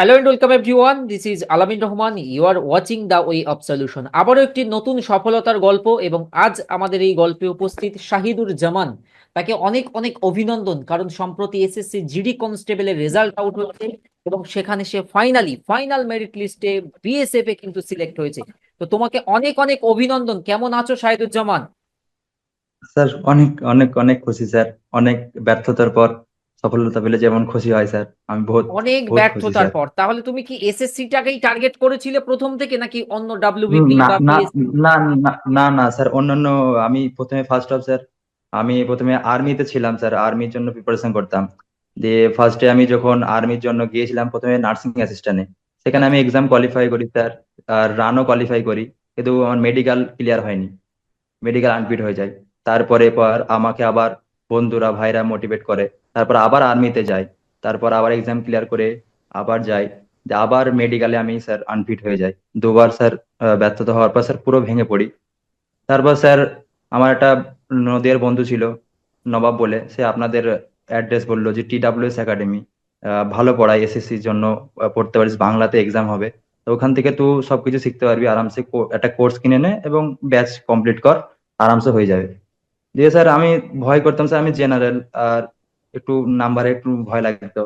Hello and welcome everyone this is Alamin Rahman you are watching the way of solution আবারও একটি নতুন সফলতার গল্প এবং আজ আমাদের এই গল্পে উপস্থিত শাহিদুর জামান। তাকে অনেক অনেক অভিনন্দন, কারণ সম্প্রতি এসএসসি জিডি কনস্টেবলের রেজাল্ট আউট হয়েছে এবং সেখানে সে ফাইনালি ফাইনাল মেরিট লিস্টে বিএসএফ এ কিন্তু সিলেক্ট হয়েছে। তো তোমাকে অনেক অনেক অভিনন্দন। কেমন আছো শাহিদুজ্জামান স্যার, অনেক অনেক অনেক খুশি, স্যার। অনেক ব্যর্থতার পর সফলতা পেলে যেমন খুশি হয় স্যার। আমি বহুত অনেক ব্যর্থতার পর তাহলে তুমি কি এসএসসি টাকেই টার্গেট করেছিলে প্রথম থেকে নাকি অন্য ডাব্লিউবিপি না বা না পিএসসি না না না না স্যার। অন্যান্য আমি প্রথমে ফার্স্ট অফ স্যার। আমি প্রথমে আর্মিতে ছিলাম স্যার। আর্মির জন্য প্রিপারেশন করতাম। দিয়ে ফার্স্টে আমি যখন আর্মির জন্য গিয়েছিলাম প্রথমে নার্সিং অ্যাসিস্ট্যান্টে সেখানে আমি এক্সাম কোয়ালিফাই করি স্যার। আর রানও কোয়ালিফাই করি। কিন্তু আমার মেডিকেল ক্লিয়ার হয়নি। মেডিকেল আনফিট হয়ে যায়। তারপরে পর আমাকে আবার বন্ধুরা ভাইরা মোটিভেট করে। তারপর আবার আর্মিতে যাই, তারপর আবার এক্সাম ক্লিয়ার করে আবার যাই আবার মেডিকেলে আমি স্যার আনফিট হয়ে যাই। দুবার স্যার ব্যর্থতা হওয়ার পর স্যার পুরো ভেঙে পড়ি। তারপর স্যার আমার একটা নদিয়ার বন্ধু ছিল, নবাব বলে, সে আপনাদের অ্যাড্রেস বলল যে টি ডাব্লিউ এস একাডেমি ভালো পড়ায় এসএসসির জন্য পড়তে পারিস, বাংলাতে এক্সাম হবে। তো ওখান থেকে তুই সবকিছু শিখতে পারবি, আরামসে একটা কোর্স কিনে নে এবং ব্যাচ কমপ্লিট কর, আরামসে হয়ে যাবে। দিয়ে স্যার আমি ভয় করতাম স্যার আমি জেনারেল আর একটু নাম্বারে একটু ভয় লাগতো।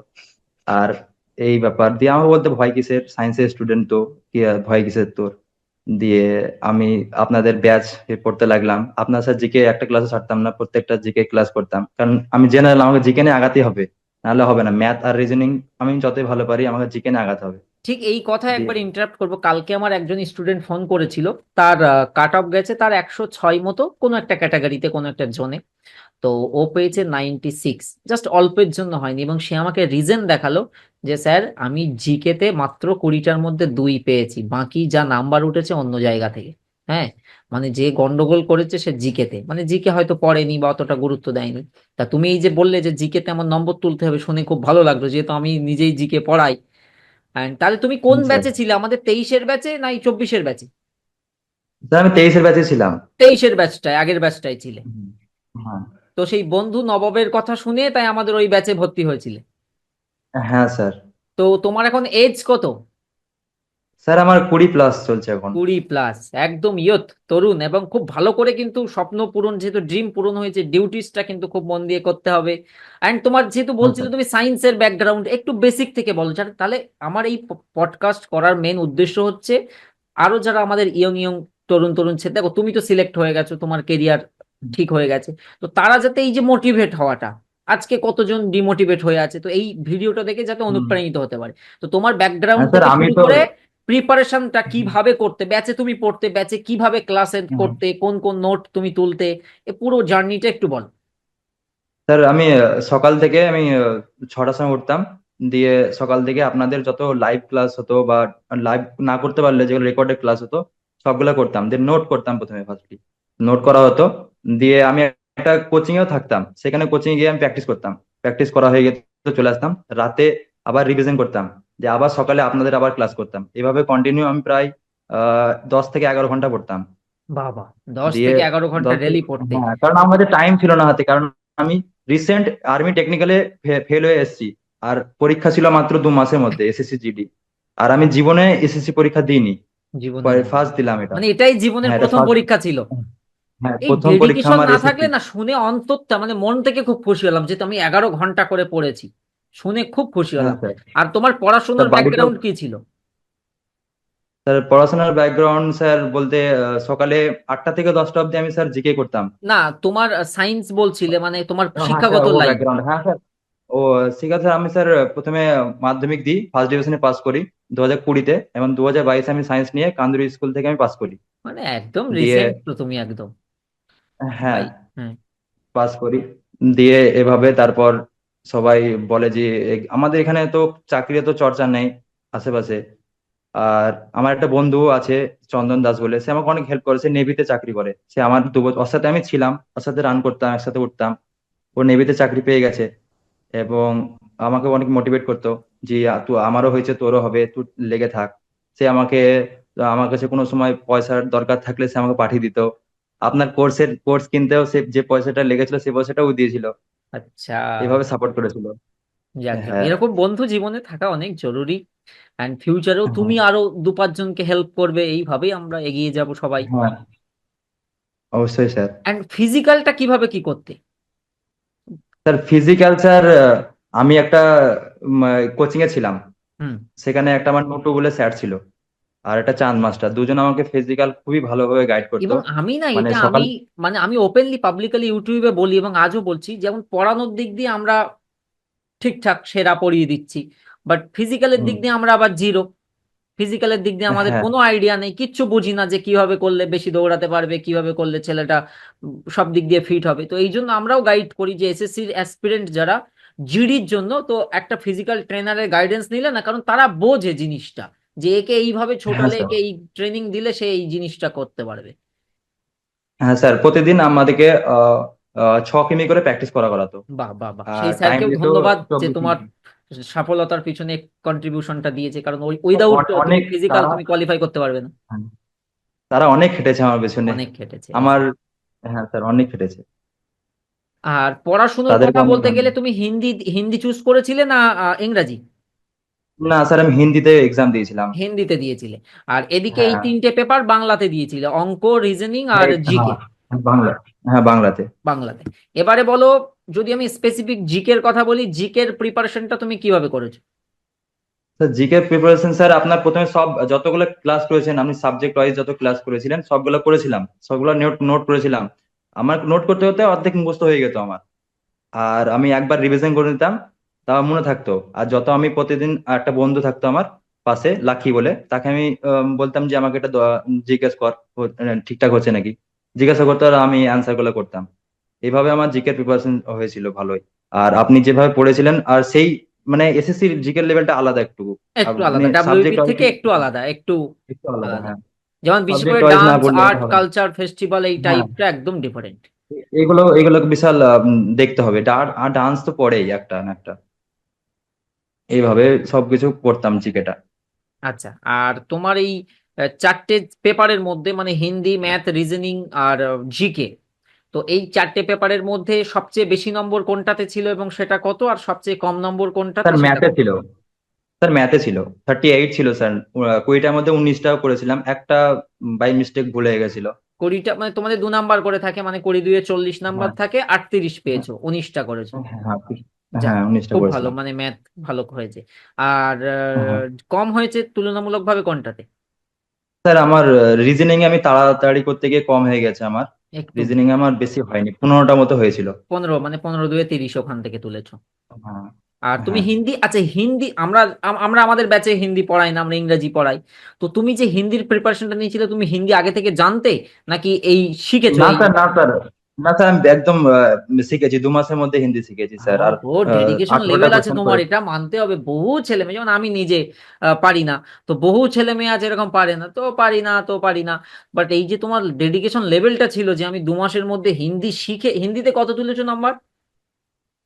আর এই ব্যাপার দিয়ে আমাকে বলতে ভয় কিসের? সায়েন্সের স্টুডেন্ট তো কি ভয় কিসের তোর? দিয়ে আমি আপনাদের ব্যাচ পড়তে লাগলাম। আপনার স্যার জিকে একটা ক্লাসে ছাড়তাম না প্রত্যেকটা জিকে ক্লাস করতাম কারণ আমি জেনারেল আমাকে জিকে নিয়ে আগাতেই হবে নাহলে হবে না। ম্যাথ আর রিজনিং আমি যতই ভালো পারি আমাকে জিকে নিয়ে আগাতে হবে। ঠিক এই দিয়ে একবার ইন্টারাপ্ট করব। কালকে আমার একজন স্টুডেন্ট ফোন করেছিল তার কাট অফ গেছে তার একশো ছয় মতো কোনো একটা ক্যাটাগরিতে কোনো একটা জোনে তো ও পেয়েছে নাইনটি সিক্স জাস্ট অল্পের জন্য হয়নি এবং সে আমাকে রিজন দেখাল যে স্যার আমি জিকেতে মাত্র কুড়িটার মধ্যে দুই পেয়েছি। বাকি যা নাম্বার উঠেছে অন্য জায়গা থেকে। হ্যাঁ? মানে যে গন্ডগোল করেছে সে জিকেতে মানে জিকে হয়তো পড়েনি বা অতটা গুরুত্ব দেয়নি। তা তুমি এই যে বললে যে জিকেতে আমার নম্বর তুলতে হবে শুনে খুব ভালো লাগল যেহেতু আমি নিজেই জিকে পড়াই। And তাহলে তুমি কোন ব্যাচে ছিলে? আমাদের তেইশের ব্যাচে না এই চব্বিশের ব্যাচে আমি তেইশের ব্যাচে ছিলাম। তেইশের ব্যাচটায় আগের ব্যাচটাই ছিলে। হ্যাঁ তো সেই বন্ধু নবাবের কথা শুনে তাই আমাদের ওই ব্যাচে ভর্তি হয়েছিলে। হ্যাঁ স্যার। তো তোমার এখন এজ কত? স্যার আমার কুড়ি প্লাস চলছে এখন। কুড়ি প্লাস একদম ইয়ত তরুণ এবং খুব ভালো করে কিন্তু স্বপ্ন পূরণ যেহেতু ড্রিম পূরণ হয়েছে ডিউটিসটা কিন্তু খুব মন দিয়ে করতে হবে। অ্যান্ড তোমার যেহেতু বলছিলে তুমি সায়েন্সের ব্যাকগ্রাউন্ড একটু বেসিক থেকে বলো। যাতে- তাহলে আমার এই পডকাস্ট করার মেন উদ্দেশ্য হচ্ছে আরও যারা আমাদের ইয়ং ইয়ং তরুণ তরুণ ছেলে দেখো তুমি তো সিলেক্ট হয়ে গেছো তোমার কেরিয়ার ঠিক হয়ে গেছে। তো তারা যাতে এই যে মোটিভেট হওয়াটা আজকে কতজন ডিমোটিভেট হয়ে আছে তো এই ভিডিওটা দেখে যাতে অনুপ্রাণিত হতে পারে। তো তোমার ব্যাকগ্রাউন্ড আমি করে প্রিপারেশনটা কীভাবে করতে ব্যাচে তুমি পড়তে ব্যাচে কীভাবে ক্লাসে করতে কোন কোন নোট তুমি তুলতে এ পুরো জার্নিটা একটু বল। স্যার আমি সকাল থেকে আমি ছটার সময় উঠতাম দিয়ে সকাল থেকে আপনাদের যত লাইভ ক্লাস হতো বা লাইভ না করতে পারলে যেগুলো রেকর্ডেড ক্লাস হতো সবগুলো করতাম। দিয়ে নোট করতাম প্রথমে ফার্স্টলি নোট করা হতো দিয়ে আমি একটা কোচিং এও থাকতাম। সেখানে কোচিং গিয়ে আমি প্র্যাকটিস করতাম। প্র্যাকটিস করা হয়ে গেছে চলে আসতাম। রাতে আবার রিভিশন করতাম। যে আবার সকালে আপনাদের আবার ক্লাস করতাম। এভাবে কন্টিনিউ আমি প্রায় আহ দশ থেকে এগারো ঘণ্টা পড়তাম। বাবা দশ থেকে এগারো ঘণ্টা ডেলি পড়তে। হ্যাঁ কারণ আমাদের টাইম ছিল না হাতে। কারণ আমি রিসেন্ট আর্মি টেকনিক্যালে ফেল হয়ে এসেছি। আর পরীক্ষা ছিল মাত্র দু মাসের মধ্যে এসএসসি জিডি আর আমি জীবনে এসএসসি পরীক্ষা দিইনি। জীবনে ফার্স্ট দিলাম এটা। মানে এটাই জীবনের হ্যাঁ প্রথম পরীক্ষা ছিল। হ্যাঁ প্রথম পরীক্ষা আমার না থাকলে না শুনে অন্তরটা মানে মন থেকে খুব খুশি হলাম যে আমি এগারো ঘণ্টা করে পড়েছি। শুনে খুব খুশি হ্যাঁ হলাম স্যার। আর তোমার পড়াশোনার ব্যাকগ্রাউন্ড কি ছিল? স্যার পড়াশোনার ব্যাকগ্রাউন্ড স্যার বলতে সকালে আটটা থেকে দশটা অবধি আমি স্যার জিকে করতাম। না তোমার সায়েন্স বলছিলে মানে তোমার হ্যাঁ শিক্ষাগত ব্যাকগ্রাউন্ড হ্যাঁ স্যার। ও ঠিক আছে আমি স্যার প্রথমে মাধ্যমিক দিই ফার্স্ট ডিভিশনে পাস করি দু হাজার কুড়িতে। এবং দু হাজার বাইশে আমি সায়েন্স নিয়ে কান্দুরি স্কুল থেকে আমি পাস করি। মানে একদম রিসেন্ট তো তুমি একদম। হ্যাঁ পাস করি। দিয়ে এভাবে তারপর সবাই বলে যে আমাদের এখানে তো চাকরির তো চর্চা নেই আশেপাশে। আর আমার একটা বন্ধু আছে চন্দন দাস বলে সে আমাকে অনেক হেল্প করে সে নেভিতে চাকরি করে। সে আমার দু বছর ওর সাথে আমি ছিলাম ওর সাথে রান করতাম একসাথে উঠতাম। ও নেভিতে চাকরি পেয়ে গেছে এবং আমাকে অনেক মোটিভেট করতো যে তুই আমারও হয়েছে তোরও হবে তুই লেগে থাক। সে আমাকে আমার কাছে কোনো সময় পয়সার দরকার থাকলে সে আমাকে পাঠিয়ে দিত। আপনার কোর্সের কোর্স কিনতেও সে যে পয়সাটা লেগেছিল সে পয়সাটাও দিয়েছিল। আচ্ছা। এভাবে সাপোর্ট করেছিল। যাক হ্যাঁ। এরকম বন্ধু জীবনে থাকা অনেক জরুরি। অ্যান্ড ফিউচারেও হ্যাঁ। তুমি আরও দু পাঁচজনকে হেল্প করবে এইভাবেই আমরা এগিয়ে যাব সবাই। হ্যাঁ। অবশ্যই স্যার অ্যান্ড ফিজিক্যালটা কীভাবে কি করতে? স্যার ফিজিক্যাল স্যার আমি একটা কোচিং এ ছিলাম। হুম। সেখানে একটা আমার নোটু বলে স্যার ছিল। আর একটা চাঁদ মাস্টার দুজন আমাকে ফিজিক্যাল খুবই ভালোভাবে গাইড করতো। এবং আমি না মানে এটা সকাল আমি মানে আমি ওপেনলি পাবলিকলি ইউটিউবে বলি এবং আজও বলছি যেমন পড়ানোর দিক দিয়ে আমরা ঠিকঠাক সেরা পড়িয়ে দিচ্ছি। বাট ফিজিক্যালের দিক হুম। দিয়ে আমরা আবার জিরো ফিজিক্যালের দিক দিয়ে আমাদের হ্যাঁ। কোনো আইডিয়া নেই কিচ্ছু বুঝি না যে কীভাবে করলে বেশি দৌড়াতে পারবে কীভাবে করলে ছেলেটা উম, সব দিক দিয়ে ফিট হবে। তো এই জন্য আমরাও গাইড করি যে এসএসসির অ্যাসপিরেন্ট যারা জিডির জন্য তো একটা ফিজিক্যাল ট্রেনারের গাইডেন্স নিলে না কারণ তারা বোঝে জিনিসটা। যে একে এইভাবে হ্যাঁ ছোটালে একে এই ট্রেনিং দিলে সে এই জিনিসটা করতে পারবে। হ্যাঁ স্যার প্রতিদিন আমাদেরকে ছ কিমি করে প্র্যাকটিস করা করাতো। বাহ বাহ বাহ। সেই টাইম স্যারকেও ধন্যবাদ যে তোমার সফলতার পিছনে কন্ট্রিবিউশনটা দিয়েছে কারণ উইদাউট তুমি অনেক ফিজিক্যাল তুমি কোয়ালিফাই করতে পারবে না। তারা অনেক খেটেছে আমার পেছনে। অনেক খেটেছে। আমার হ্যাঁ স্যার অনেক খেটেছে। আর পড়াশোনার কথা বলতে গেলে তুমি হিন্দি হিন্দি চুজ করেছিলে না ইংরাজি? না স্যার আমি হিন্দিতে এক্সাম দিয়েছিলাম। হিন্দিতে দিয়েছিলে। আর এদিকে এই হ্যাঁ। তিনটে পেপার বাংলাতে দিয়েছিলে অঙ্ক রিজনিং আর হ্যাঁ জিকে হ্যাঁ, বাংলা হ্যাঁ বাংলাতে। বাংলাতে। এবারে বলো যদি আমি স্পেসিফিক জিকের কথা বলি জিকের প্রিপারেশনটা তুমি কীভাবে করেছ? স্যার জিকে প্রিপারেশন স্যার আপনার প্রথমে সব যতগুলো ক্লাস করেছেন আপনি সাবজেক্ট ওয়াইজ যত ক্লাস করেছিলেন সবগুলো করেছিলাম সবগুলো নোট নোট করেছিলাম। আমার নোট করতে করতে অর্ধেক মুখস্থ হয়ে যেত আমার। আর আমি একবার রিভিশন করে নিতাম তা মনে থাকতো। আর যত আমি প্রতিদিন একটা বন্ধু থাকতো আমার পাশে লাকি বলে তাকে আমি বলতাম যে আমাকে এটা জিজ্ঞেস কর ঠিকঠাক হচ্ছে নাকি? জিজ্ঞাসা করতো আর আমি অ্যান্সারগুলো করতাম। এইভাবে আমার জিকে প্রিপারেশন হয়েছিল ভালোই। আর আপনি যেভাবে পড়েছিলেন আর সেই মানে এসএসসি জিকে লেভেলটা আলাদা একটু। একটু আলাদা ডাব্লিউবি থেকে একটু আলাদা একটু একটু আলাদা হ্যাঁ। যেমন বিশেষ করে ডান্স আর্ট কালচার ফেস্টিভ্যাল এই হ্যাঁ। টাইপটা একদম ডিফারেন্ট এগুলো এগুলো বিশাল দেখতে হবে। আর ডান্স তো পড়েই একটা না একটা। এইভাবে সবকিছু পড়তাম জিকেটা। আচ্ছা আর তোমার এই চারটে পেপারের মধ্যে মানে হিন্দি ম্যাথ রিজনিং আর জিকে তো এই চারটে পেপারের মধ্যে সবচেয়ে বেশি নম্বর কোনটাতে ছিল এবং সেটা কত আর সবচেয়ে কম নম্বর কোনটাতে স্যার ম্যাথে ছিল। স্যার ম্যাথে ছিল। থার্টি এইট ছিল স্যার। কুড়িটার মধ্যে উনিশটাও করেছিলাম। একটা বাই মিস্টেক ভুলে গেছিল। কুড়িটা মানে তোমাদের দু নাম্বার করে থাকে মানে কুড়ি দুয়ে চল্লিশ নাম্বার হ্যাঁ। থাকে আটত্রিশ পেয়েছ উনিশটা করেছ। হ্যাঁ যাক হ্যাঁ উনিশটা খুব ভালো করেছিলাম মানে ম্যাথ ভালো হয়েছে। আর হ্যাঁ কম হয়েছে তুলনামূলকভাবে কোনটাতে? স্যার আমার রিজনিং আমি তাড়াতাড়ি করতে গিয়ে কম হয়ে গেছে আমার। একটু। রিজনিং আমার বেশি হয়নি পনেরোটা মতো হয়েছিল। পনেরো মানে পনেরো দুয়ে তিরিশ ওখান থেকে তুলেছো। হ্যাঁ আর তুমি হ্যাঁ। হিন্দি আচ্ছা হিন্দি আমরা আম- আমরা আমাদের ব্যাচে হিন্দি পড়াই না আমরা ইংরেজি পড়াই। তো তুমি যে হিন্দির প্রিপারেশনটা নিয়েছিলে তুমি হিন্দি আগে থেকে জানতে নাকি এই শিখেছো? না এই স্যার না স্যার। না স্যার আমি একদম শিখেছি দু মাসের মধ্যে হিন্দি শিখেছি স্যার আর ও ডেডিকেশন লেভেল আছে তোমার এটা মানতে হবে বহু ছেলে মেয়ে যেমন আমি নিজে পারি না তো বহু ছেলে মেয়ে আছে এরকম পারে না তো পারি না তো পারি না বাট এই যে তোমার ডেডিকেশন লেভেলটা ছিল যে আমি দু মাসের মধ্যে হিন্দি শিখে হিন্দিতে কত তুলেছো নাম্বার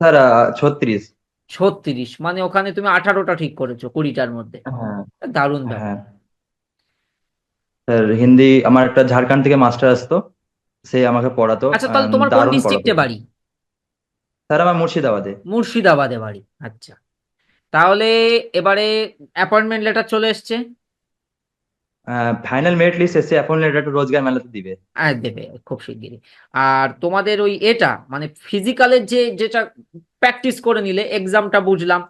স্যার ছত্রিশ। ছত্রিশ মানে ওখানে তুমি আঠারোটা ঠিক করেছ কুড়িটার মধ্যে। হ্যাঁ। দারুণ ব্যাপার। স্যার হিন্দি আমার একটা ঝাড়খণ্ড থেকে মাস্টার আসতো। সে আমাকে পড়াতো আচ্ছা তাহলে তোমার কোন দারুণ পড়াতো। ডিস্ট্রিক্টে বাড়ি? স্যার আমার মুর্শিদাবাদে। মুর্শিদাবাদে বাড়ি আচ্ছা। তাহলে এবারে অ্যাপয়েন্টমেন্ট লেটার চলে এসছে? ফাইনাল মেরিট লিস্ট এসে এখন এটা রোজগার মেলাতে দিবে। আর দেবে খুব শিগগিরই। আর তোমাদের ওই এটা মানে ফিজিক্যালের যে যেটা প্র্যাকটিস করে নিলে এক্সামটা বুঝলাম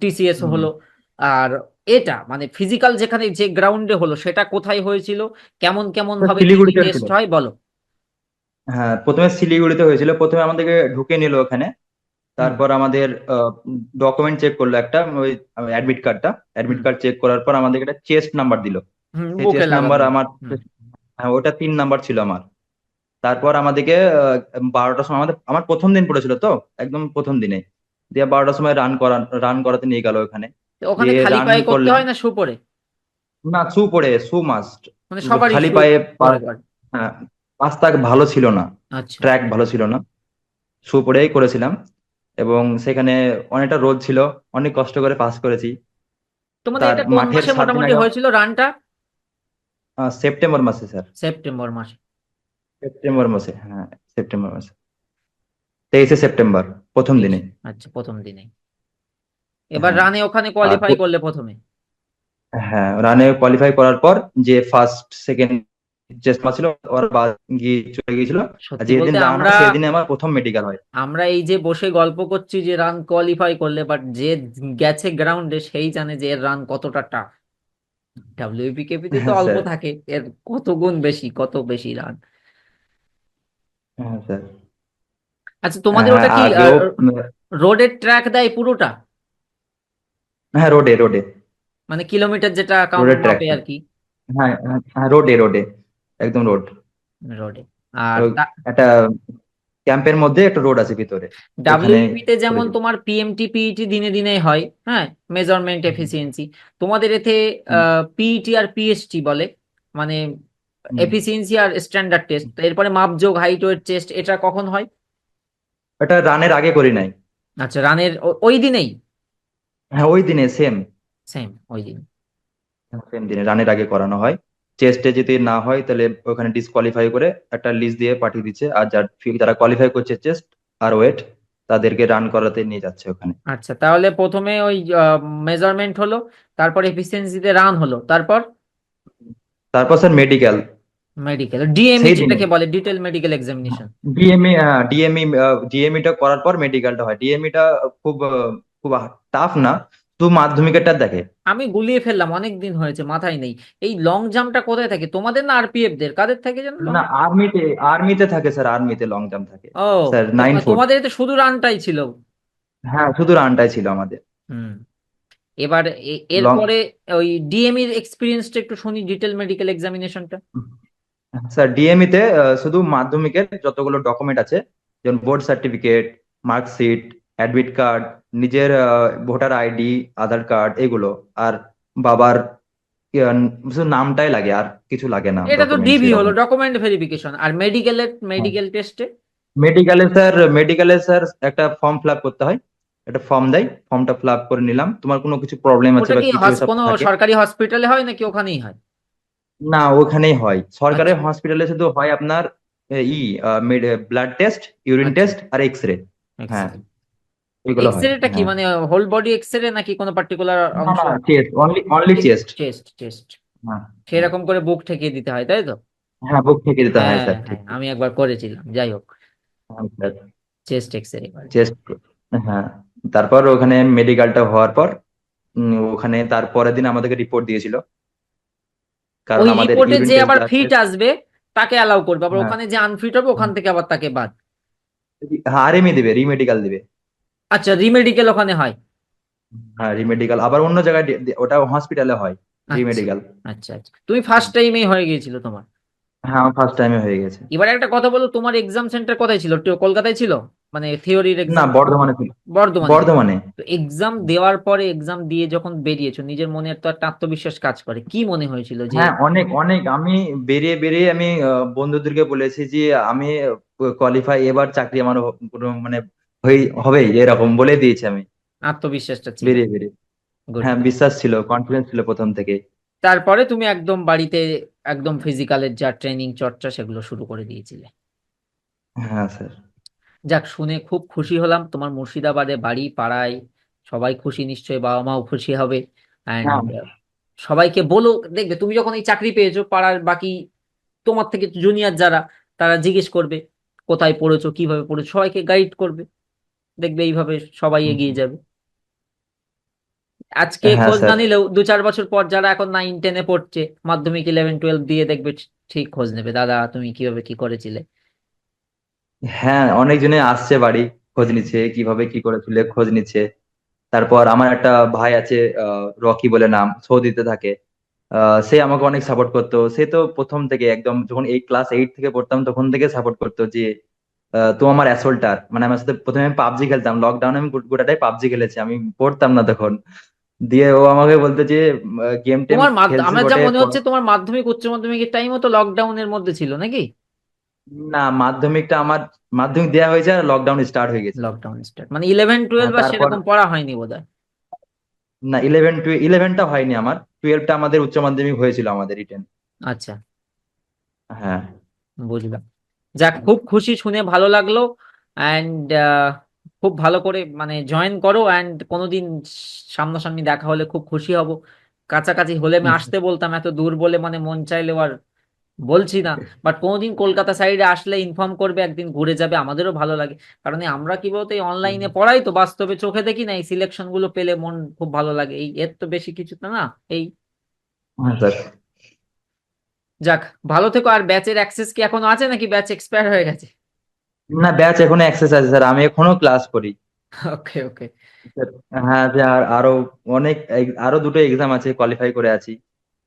টিসিএস হলো। আর এটা মানে ফিজিক্যাল যেখানে যে গ্রাউন্ডে হলো সেটা কোথায় হয়েছিল? কেমন কেমন ভাবে টেস্ট হয় বলো। হ্যাঁ প্রথমে শিলিগুড়িতে হয়েছিল। প্রথমে আমাদেরকে ঢুকে নিল ওখানে। তারপর আমাদের ডকুমেন্ট চেক করল একটা ওই অ্যাডমিট কার্ডটা অ্যাডমিট কার্ড চেক করার পর আমাদেরকে একটা চেস্ট নাম্বার দিল। সেই চেস্ট নাম্বার আমার হ্যাঁ ওটা তিন নাম্বার ছিল আমার। তারপর আমাদেরকে বারোটার সময় আমাদের আমার প্রথম দিন পড়েছিল তো একদম প্রথম দিনে। দিয়ে বারোটার সময় রান করা রান করাতে নিয়ে গেল ওখানে। ওখানে খালি পায়ে করতে হয় না শু পরে? না শু পরে শু মাস্ট মানে সবারই খালি পায়ে হ্যাঁ রাস্তা ভালো ছিল না আচ্ছা। ট্র্যাক ভালো ছিল না। শু পরেই করেছিলাম এবং সেখানে অনেকটা রোদ ছিল অনেক কষ্ট করে পাস করেছি। তোমাদের এটা কোন মাসে মোটামুটি হয়েছিল রানটা? সেপ্টেম্বর মাসে স্যার। সেপ্টেম্বর মাসে। সেপ্টেম্বর মাসে হ্যাঁ সেপ্টেম্বর মাসে। তেইশে সেপ্টেম্বর প্রথম দিনে। আচ্ছা প্রথম দিনে। এবার হ্যাঁ। রানে ওখানে কোয়ালিফাই করলে প্রথমে? হ্যাঁ রানে কোয়ালিফাই করার পর যে ফার্স্ট সেকেন্ড চেস্ট ছিল ওর বাদ গিয়ে চলে গিয়েছিল। যেদিন রান আমরা হয় আমার প্রথম মেডিকেল হয়। আমরা এই যে বসে গল্প করছি যে রান কোয়ালিফাই করলে বাট যে গেছে গ্রাউন্ডে সেই জানে যে এর রান কতটা টাফ ডাব্লিউপিকেপি তে তো হ্যাঁ অল্প থাকে এর কত গুণ বেশি কত বেশি রান হ্যাঁ স্যার আচ্ছা তোমাদের হ্যাঁ ওটা কি রোডের ট্র্যাক দেয় পুরোটা? হ্যাঁ রোডে রোডে মানে কিলোমিটার যেটা কাউন্ট মাপে আর কি। হ্যাঁ হ্যাঁ রোডে রোডে একদম রোড রোডে আর একটা ক্যাম্পের মধ্যে একটা রোড আছে ভিতরে। ডাব্লিউপি তে যেমন তোমার পিএমটি পিইটি দিনে দিনে হয় হ্যাঁ? মেজারমেন্ট এফিসিয়েন্সি তোমাদের এতে পিইটি আর পিএসটি বলে মানে। এফিসিয়েন্সি আর স্ট্যান্ডার্ড টেস্ট এরপরে মাপযোগ হাইট ওয়েট চেস্ট এটা কখন হয়? এটা রানের আগে করি নাই। আচ্ছা রানের ওই দিনেই? হ্যাঁ ওই দিনে সেম সেম ওই দিন। সেম দিনে রানের আগে করানো হয়। চেস্টে যদি না হয় তাহলে ওখানে ডিসকোয়ালিফাই করে একটা লিস্ট দিয়ে পাঠিয়ে দিচ্ছে। আর যার যারা কোয়ালিফাই করছে চেস্ট আর ওয়েট তাদেরকে রান করাতে নিয়ে যাচ্ছে ওখানে। আচ্ছা তাহলে প্রথমে ওই মেজারমেন্ট হলো তারপর এফিসিয়েন্সিতে রান হলো তারপর? তারপর স্যার মেডিকেল মেডিকেল ডিএমই যেটাকে বলে detail medical examination DME DME ডিএমইটা করার পর মেডিকেলটা হয়। ডিএমইটা খুব খুব টাফ না। শুধু মাধ্যমিকেরটা দেখে। আমি গুলিয়ে ফেললাম অনেক দিন হয়েছে মাথায় নেই। এই লং জাম্পটা কোথায় থাকে? তোমাদের না আরপিএফ দের? কাদের থাকে জানো না আর্মিতে আর্মিতে থাকে স্যার আর্মিতে লং জাম্প থাকে। ও স্যার নাইন তোমাদের এতে শুধু রানটাই ছিল? হ্যাঁ শুধু রানটাই ছিল আমাদের। হুম। এবার এরপরে ওই ডিএমই এর এক্সপিরিয়েন্সটা একটু শুনি ডিটেল মেডিকেল এক্সামিনেশনটা স্যার ডিএমই তে শুধু মাধ্যমিকের যতগুলো ডকুমেন্ট আছে যেমন board certificate marksheet admit card নিজের ভোটার আইডি আধার কার্ড এগুলো আর বাবার নামটাই লাগে আর কিছু লাগে না এটা তো ডিবি হলো ডকুমেন্ট ভেরিফিকেশন আর মেডিকেলের হ্যাঁ। মেডিকেল টেস্টে মেডিকেলে স্যার মেডিকেলে স্যার একটা ফর্ম ফিল করতে হয় একটা ফর্ম দেয় ফর্মটা ফিল করে নিলাম। তোমার কোনো কিছু প্রবলেম আছে বা কিছু কোনো সরকারি হসপিটালে হয় নাকি ওখানেই হয়? না ওখানেই হয়। সরকারি আচ্ছা। হসপিটালে শুধু হয় আপনার ই ব্লাড টেস্ট ইউরিন আচ্ছা। টেস্ট আর এক্স রে হ্যাঁ। এগুলো এক্সরেটা কি? হ্যাঁ। মানে হোল বডি এক্সরে নাকি কোনো পার্টিকুলার অংশ? Chest only only chest chest chest হ্যাঁ। সেরকম করে বুক ঠেকিয়ে দিতে হয় তাই তো? হ্যাঁ বুক থেকে দিতে হয় হ্যাঁ স্যার হ্যাঁ আমি একবার করেছিলাম যাই হোক। চেস্ট এক্সরে চেস্ট হ্যাঁ। তারপর ওখানে মেডিকেলটা হওয়ার পর ওখানে তারপরের দিন আমাদেরকে রিপোর্ট দিয়েছিল। কারণ ওই আমাদের রিপোর্টে যে আবার ফিট আসবে তাকে অ্যালাউ করবে। আবার। ওখানে যে আনফিট হবে ওখান থেকে আবার তাকে বাদ। হ্যাঁ আরএমই দিবে রিমেডিকেল দিবে। আচ্ছা রিমেডিকেল ওখানে হয়। হ্যাঁ রিমেডিকেল আবার অন্য জায়গায় ওটা হসপিটালে হয় আচ্ছা রিমেডিকেল আচ্ছা আচ্ছা। তুমি ফার্স্ট টাইমেই হয়ে গিয়েছিল তোমার? হ্যাঁ ফার্স্ট টাইমে হয়ে গেছে। এবার একটা কথা বলো তোমার এক্সাম সেন্টার কোথায় ছিল? কলকাতায় ছিল? মানে থিওরির না এক্সাম বর্ধমানে ছিল। বর্ধমানে। বর্ধমানে। তো এক্সাম দেওয়ার পরে এক্সাম দিয়ে যখন বেরিয়েছো নিজের মনে তো একটা আত্মবিশ্বাস কাজ করে। কি মনে হয়েছিল যে হ্যাঁ অনেক অনেক। আমি বেরিয়ে বেরিয়ে আমি বন্ধুদেরকে বলেছি যে আমি কোয়ালিফাই এবার চাকরি আমার কোনো মানে হবেই এরকম বলে দিয়েছি আমি। আত্মবিশ্বাসটা ছিল। বেরিয়ে বেরিয়ে। হ্যাঁ বিশ্বাস ছিল কনফিডেন্স ছিল প্রথম থেকে। তারপরে তুমি একদম বাড়িতে একদম ফিজিক্যালের যা ট্রেনিং চর্চা সেগুলো শুরু করে দিয়েছিলে। হ্যাঁ স্যার। যাক শুনে খুব খুশি হলাম। তোমার মুর্শিদাবাদে বাড়ি পাড়ায় সবাই খুশি নিশ্চয়ই বাবা মাও খুশি হবে। অ্যান্ড হ্যাঁ। সবাইকে বলো দেখবে তুমি যখন এই চাকরি পেয়েছ পাড়ার বাকি তোমার থেকে জুনিয়র যারা তারা জিজ্ঞেস করবে কোথায় পড়েছো কীভাবে পড়েছো সবাইকে গাইড করবে। দেখবে এইভাবে সবাই এগিয়ে যাবে। আজকে হ্যাঁ, খোঁজ না নিলেও দু চার বছর পর যারা এখন নাইন টেনে পড়ছে মাধ্যমিক ইলেভেন টুয়েলভ দিয়ে দেখবে ঠিক খোঁজ নেবে। দাদা তুমি কীভাবে কি করেছিলে? হ্যাঁ অনেকজনে আসছে বাড়ি খোঁজ নিচ্ছে কীভাবে কি করেছিলে খোঁজ নিচ্ছে। তারপর আমার একটা ভাই আছে রকি বলে নাম সৌদিতে থাকে। আহ, সে আমাকে অনেক সাপোর্ট করতো। সে তো প্রথম থেকে একদম যখন এই ক্লাস এইট থেকে পড়তাম তখন থেকে সাপোর্ট করতো যে তো আমার অ্যাসোল্টার মানে আমার সাথে প্রথমে আমি পাবজি খেলতাম। লকডাউনে আমি গোটাটাই পাবজি খেলেছি। আমি পড়তাম না তখন। দিয়ে ও আমাকে বলতে যে গেম টেম তোমার আমার যা মনে হচ্ছে তোমার মাধ্যমিক উচ্চ মাধ্যমিকের টাইমও তো লকডাউনের মধ্যে ছিল নাকি? না মাধ্যমিকটা আমার মাধ্যমিক দেওয়া হয়েছে আর লকডাউন স্টার্ট হয়ে গেছে। লকডাউন স্টার্ট মানে ইলেভেন টুয়েলভ আর সেরকম পড়া হয়নি বোধহয়? না ইলেভেন ইলেভেনটা হয়নি আমার। টুয়েলভটা আমাদের উচ্চ মাধ্যমিক হয়েছিল আমাদের রিটেন আচ্ছা। হ্যাঁ। বুঝলাম। যাক খুব খুশি শুনে ভালো লাগল অ্যান্ড খুব ভালো করে মানে জয়েন করো অ্যান্ড কোনোদিন সামনাসামনি দেখা হলে খুব খুশি হব। কাছাকাছি হলে আমি আসতে বলতাম এত দূর বলে মানে মন চাইলেও আর বলছি না। বাট কোনোদিন কলকাতা সাইডে আসলে ইনফর্ম করবে একদিন ঘুরে যাবে আমাদেরও ভালো লাগে। কারণ আমরা কি বলতো এই অনলাইনে পড়াই তো বাস্তবে চোখে দেখি না এই সিলেকশনগুলো পেলে মন খুব ভালো লাগে। এই এর তো বেশি কিছু তো না এই। হ্যাঁ স্যার। যাক ভালো থেকো। আর ব্যাচের অ্যাক্সেস কি এখনও আছে নাকি? ব্যাচ এক্সপায়ার হয়ে গেছে? না ব্যাচ এখনও অ্যাক্সেস আছে স্যার আমি এখনও ক্লাস করি। ওকে ওকে হ্যাঁ আর আরও অনেক আরও দুটো এক্সাম আছে কোয়ালিফাই করে আছি।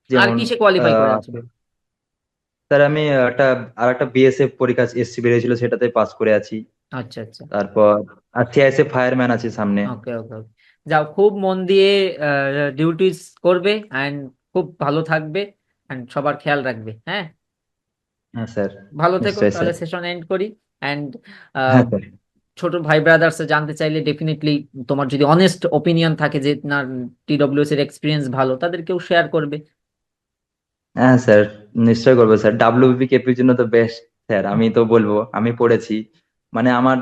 আর কিসে কোয়ালিফাই করে আছো? স্যার আমি একটা আর একটা বিএসএফ পরীক্ষা এসসি বেরিয়েছিল সেটাতে পাস করে আছি। আচ্ছা আচ্ছা। তারপর আর সিআইএসএফ ফায়ারম্যান আছে সামনে। ওকে ওকে ওকে যাও খুব মন দিয়ে ডিউটিস করবে অ্যান্ড খুব ভালো থাকবে। অ্যান্ড সবার খেয়াল রাখবে হ্যাঁ? হ্যাঁ স্যার। ভালো থেকো নিশ্চয়ই তাহলে স্যার সেশন এন্ড করি অ্যান্ড হ্যাঁ স্যার। ছোট ভাই ব্রাদার্স জানতে চাইলে ডেফিনেটলি তোমার যদি অনেস্ট ওপিনিয়ন থাকে যে না টিডব্লিউএস এর এক্সপিরিয়েন্স ভালো তাদেরকেও শেয়ার করবে। হ্যাঁ স্যার। নিশ্চয় করব স্যার। ডাব্লিউবি কেপির জন্য তো বেস্ট স্যার। আমি তো বলব আমি পড়েছি। মানে আমার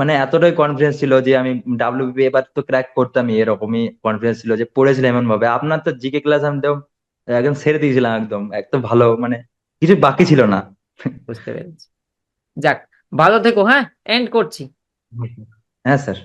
মানে এতটাই কনফিডেন্স ছিল যে আমি ডাব্লিউবি এবার তো ক্র্যাক করতামই। এরকমই কনফিডেন্স ছিল যে পড়েছিলাম এমন ভাবে আপনার তো জিকে ক্লাস আমি একদম একদম ছেড়ে দিয়েছিলাম একদম একদম ভালো মানে কিছু বাকি ছিল না। বুঝতে পেরেছি। যাক ভালো থেকো হ্যাঁ? এন্ড করছি। হ্যাঁ স্যার।